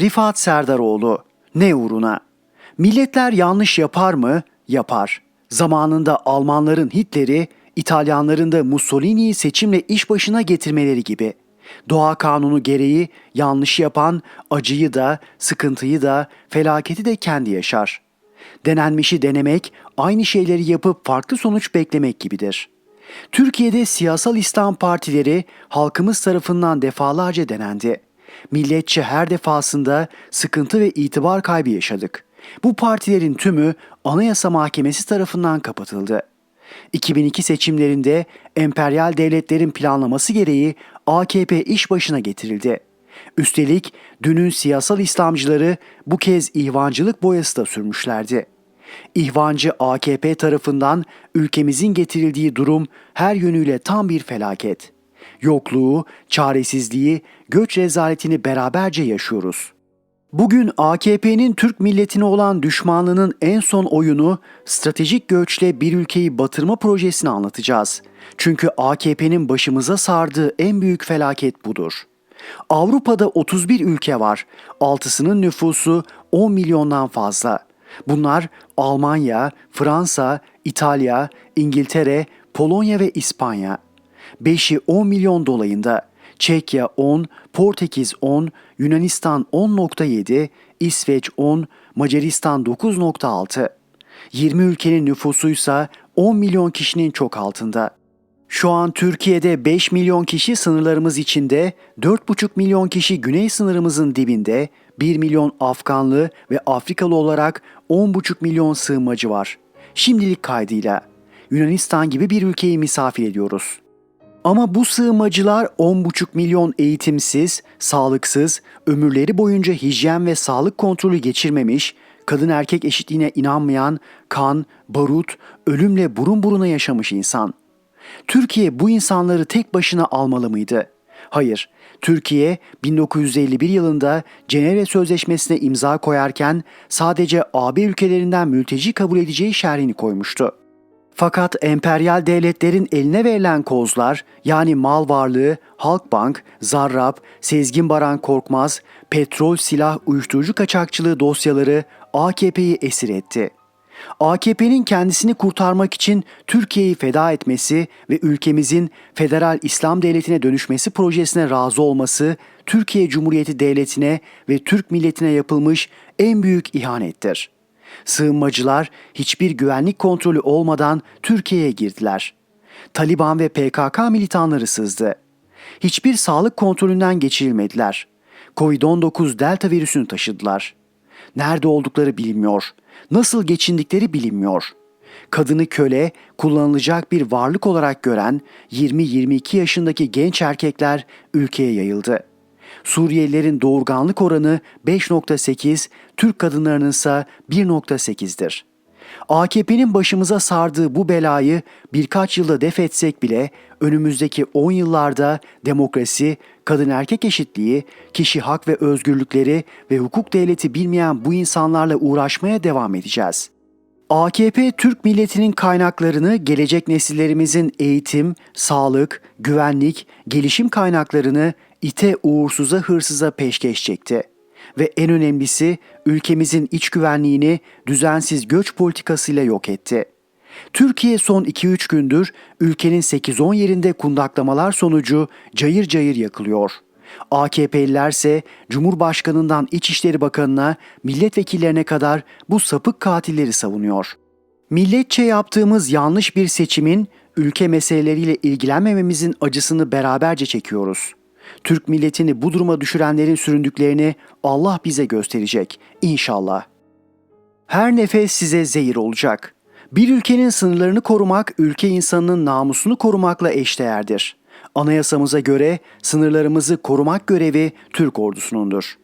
Rifat Serdaroğlu ne uğruna? Milletler yanlış yapar mı? Yapar. Zamanında Almanların Hitler'i, İtalyanların da Mussolini'yi seçimle iş başına getirmeleri gibi. Doğa kanunu gereği yanlış yapan acıyı da, sıkıntıyı da, felaketi de kendi yaşar. Denenmişi denemek, aynı şeyleri yapıp farklı sonuç beklemek gibidir. Türkiye'de siyasal İslam partileri halkımız tarafından defalarca denendi. Milletçe her defasında sıkıntı ve itibar kaybı yaşadık. Bu partilerin tümü Anayasa Mahkemesi tarafından kapatıldı. 2002 seçimlerinde emperyal devletlerin planlaması gereği AKP iş başına getirildi. Üstelik dünün siyasal İslamcıları bu kez ihvancılık boyası da sürmüşlerdi. İhvancı AKP tarafından ülkemizin getirildiği durum her yönüyle tam bir felaket. Yokluğu, çaresizliği, göç rezaletini beraberce yaşıyoruz. Bugün AKP'nin Türk milletine olan düşmanlığının en son oyunu stratejik göçle bir ülkeyi batırma projesini anlatacağız. Çünkü AKP'nin başımıza sardığı en büyük felaket budur. Avrupa'da 31 ülke var. Altısının nüfusu 10 milyondan fazla. Bunlar Almanya, Fransa, İtalya, İngiltere, Polonya ve İspanya. 5'i 10 milyon dolayında. Çekya 10, Portekiz 10, Yunanistan 10.7, İsveç 10, Macaristan 9.6. 20 ülkenin nüfusuysa 10 milyon kişinin çok altında. Şu an Türkiye'de 5 milyon kişi sınırlarımız içinde, 4,5 milyon kişi güney sınırımızın dibinde, 1 milyon Afganlı ve Afrikalı olarak 10,5 milyon sığınmacı var. Şimdilik kaydıyla Yunanistan gibi bir ülkeyi misafir ediyoruz. Ama bu sığınmacılar 10,5 milyon eğitimsiz, sağlıksız, ömürleri boyunca hijyen ve sağlık kontrolü geçirmemiş, kadın erkek eşitliğine inanmayan, kan, barut, ölümle burun buruna yaşamış insan. Türkiye bu insanları tek başına almalı mıydı? Hayır. Türkiye 1951 yılında Cenevre Sözleşmesi'ne imza koyarken sadece AB ülkelerinden mülteci kabul edeceği şerhini koymuştu. Fakat emperyal devletlerin eline verilen kozlar yani mal varlığı, Halkbank, Zarrab, Sezgin Baran Korkmaz, petrol, silah, uyuşturucu kaçakçılığı dosyaları AKP'yi esir etti. AKP'nin kendisini kurtarmak için Türkiye'yi feda etmesi ve ülkemizin federal İslam devletine dönüşmesi projesine razı olması Türkiye Cumhuriyeti Devleti'ne ve Türk milletine yapılmış en büyük ihanettir. Sığınmacılar hiçbir güvenlik kontrolü olmadan Türkiye'ye girdiler. Taliban ve PKK militanları sızdı. Hiçbir sağlık kontrolünden geçirilmediler. Covid-19 delta virüsünü taşıdılar. Nerede oldukları bilinmiyor. Nasıl geçindikleri bilinmiyor. Kadını köle, kullanılacak bir varlık olarak gören 20-22 yaşındaki genç erkekler ülkeye yayıldı. Suriyelilerin doğurganlık oranı 5.8, Türk kadınlarının ise 1.8'dir. AKP'nin başımıza sardığı bu belayı birkaç yılda def etsek bile önümüzdeki 10 yıllarda demokrasi, kadın erkek eşitliği, kişi hak ve özgürlükleri ve hukuk devleti bilmeyen bu insanlarla uğraşmaya devam edeceğiz. AKP Türk milletinin kaynaklarını gelecek nesillerimizin eğitim, sağlık, güvenlik, gelişim kaynaklarını ite uğursuza hırsıza peşkeş çekti. Ve en önemlisi ülkemizin iç güvenliğini düzensiz göç politikasıyla yok etti. Türkiye son 2-3 gündür ülkenin 8-10 yerinde kundaklamalar sonucu cayır cayır yakılıyor. AKP'liler ise Cumhurbaşkanından İçişleri Bakanı'na milletvekillerine kadar bu sapık katilleri savunuyor. Milletçe yaptığımız yanlış bir seçimin ülke meseleleriyle ilgilenmememizin acısını beraberce çekiyoruz. Türk milletini bu duruma düşürenlerin süründüklerini Allah bize gösterecek inşallah. Her nefes size zehir olacak. Bir ülkenin sınırlarını korumak ülke insanının namusunu korumakla eşdeğerdir. Anayasamıza göre sınırlarımızı korumak görevi Türk ordusunundur.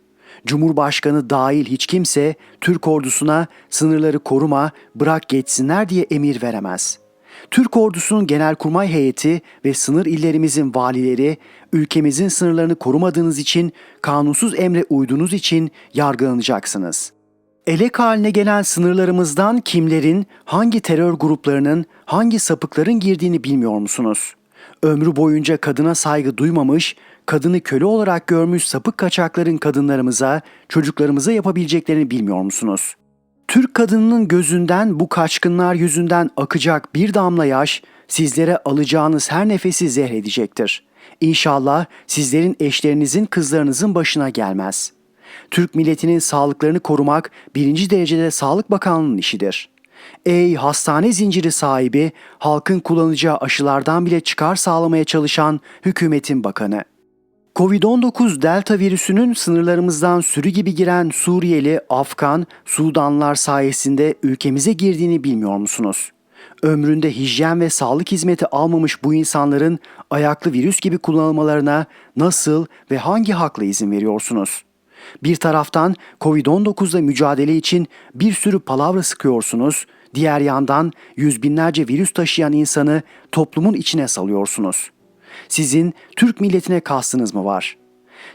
Cumhurbaşkanı dahil hiç kimse Türk ordusuna sınırları koruma, bırak geçsinler diye emir veremez.'' Türk ordusunun genelkurmay heyeti ve sınır illerimizin valileri ülkemizin sınırlarını korumadığınız için, kanunsuz emre uyduğunuz için yargılanacaksınız. Elek haline gelen sınırlarımızdan kimlerin, hangi terör gruplarının, hangi sapıkların girdiğini bilmiyor musunuz? Ömrü boyunca kadına saygı duymamış, kadını köle olarak görmüş sapık kaçakların kadınlarımıza, çocuklarımıza yapabileceklerini bilmiyor musunuz? Türk kadınının gözünden bu kaçkınlar yüzünden akacak bir damla yaş sizlere alacağınız her nefesi zehredecektir. İnşallah sizlerin eşlerinizin kızlarınızın başına gelmez. Türk milletinin sağlıklarını korumak birinci derecede Sağlık Bakanlığı'nın işidir. Ey hastane zinciri sahibi, halkın kullanacağı aşılardan bile çıkar sağlamaya çalışan hükümetin bakanı. Covid-19 Delta virüsünün sınırlarımızdan sürü gibi giren Suriyeli, Afgan, Sudanlar sayesinde ülkemize girdiğini bilmiyor musunuz? Ömründe hijyen ve sağlık hizmeti almamış bu insanların ayaklı virüs gibi kullanılmalarına nasıl ve hangi hakla izin veriyorsunuz? Bir taraftan Covid-19'la mücadele için bir sürü palavra sıkıyorsunuz, diğer yandan yüz binlerce virüs taşıyan insanı toplumun içine salıyorsunuz. Sizin Türk milletine kastınız mı var?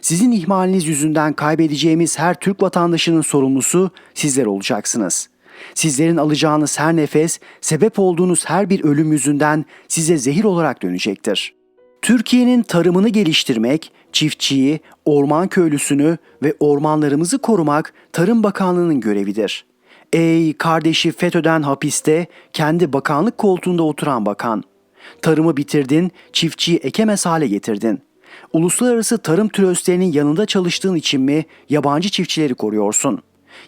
Sizin ihmaliniz yüzünden kaybedeceğimiz her Türk vatandaşının sorumlusu sizler olacaksınız. Sizlerin alacağınız her nefes, sebep olduğunuz her bir ölüm yüzünden size zehir olarak dönecektir. Türkiye'nin tarımını geliştirmek, çiftçiyi, orman köylüsünü ve ormanlarımızı korumak Tarım Bakanlığı'nın görevidir. Ey kardeşi FETÖ'den hapiste kendi bakanlık koltuğunda oturan bakan! Tarımı bitirdin, çiftçiyi ekemez hale getirdin. Uluslararası tarım tröstlerinin yanında çalıştığın için mi yabancı çiftçileri koruyorsun?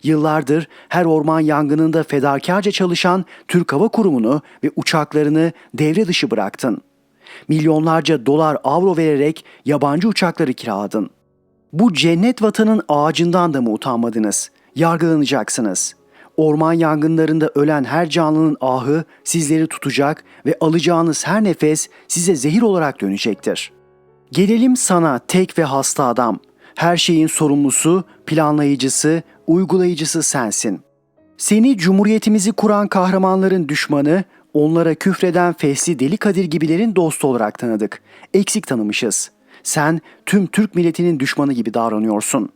Yıllardır her orman yangınında fedakarca çalışan Türk Hava Kurumu'nu ve uçaklarını devre dışı bıraktın. Milyonlarca dolar avro vererek yabancı uçakları kiraladın. Bu cennet vatanın ağacından da mı utanmadınız? Yargılanacaksınız. Orman yangınlarında ölen her canlının ahı sizleri tutacak ve alacağınız her nefes size zehir olarak dönecektir. Gelelim sana tek ve hasta adam. Her şeyin sorumlusu, planlayıcısı, uygulayıcısı sensin. Seni cumhuriyetimizi kuran kahramanların düşmanı, onlara küfreden Fesli Deli Kadir gibilerin dostu olarak tanıdık. Eksik tanımışız. Sen tüm Türk milletinin düşmanı gibi davranıyorsun.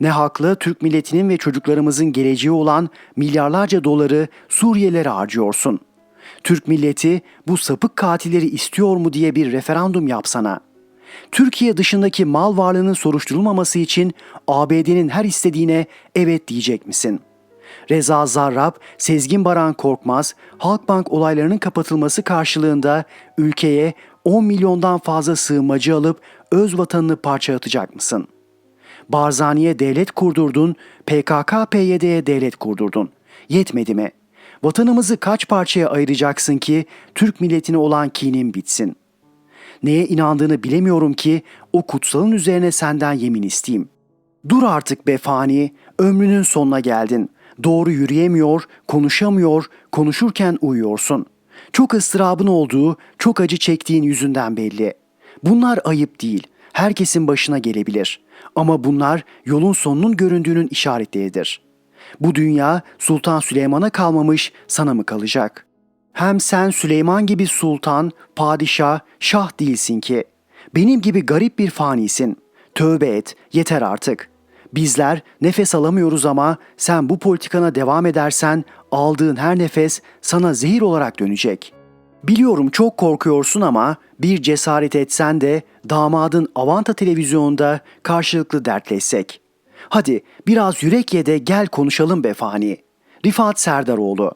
Ne haklı Türk milletinin ve çocuklarımızın geleceği olan milyarlarca doları Suriyelilere harcıyorsun. Türk milleti bu sapık katilleri istiyor mu diye bir referandum yapsana. Türkiye dışındaki mal varlığının soruşturulmaması için ABD'nin her istediğine evet diyecek misin?'' Reza Zarrab, Sezgin Baran Korkmaz, Halkbank olaylarının kapatılması karşılığında ülkeye 10 milyondan fazla sığınmacı alıp öz vatanını parçalatacak mısın? Barzani'ye devlet kurdurdun, PKK-PYD'ye devlet kurdurdun. Yetmedi mi? Vatanımızı kaç parçaya ayıracaksın ki Türk milletine olan kinin bitsin? Neye inandığını bilemiyorum ki o kutsalın üzerine senden yemin isteyeyim. Dur artık be fani, ömrünün sonuna geldin.'' Doğru yürüyemiyor, konuşamıyor, konuşurken uyuyorsun. Çok ıstırabın olduğu, çok acı çektiğin yüzünden belli. Bunlar ayıp değil. Herkesin başına gelebilir. Ama bunlar yolun sonunun göründüğünün işaretleridir. Bu dünya Sultan Süleyman'a kalmamış sana mı kalacak? Hem sen Süleyman gibi sultan, padişah, şah değilsin ki. Benim gibi garip bir fanisin. Tövbe et, yeter artık.'' Bizler nefes alamıyoruz ama sen bu politikana devam edersen aldığın her nefes sana zehir olarak dönecek. Biliyorum çok korkuyorsun ama bir cesaret etsen de damadın Avanta televizyonda karşılıklı dertleşsek. Hadi biraz yürek ye de gel konuşalım be fani. Rifat Serdaroğlu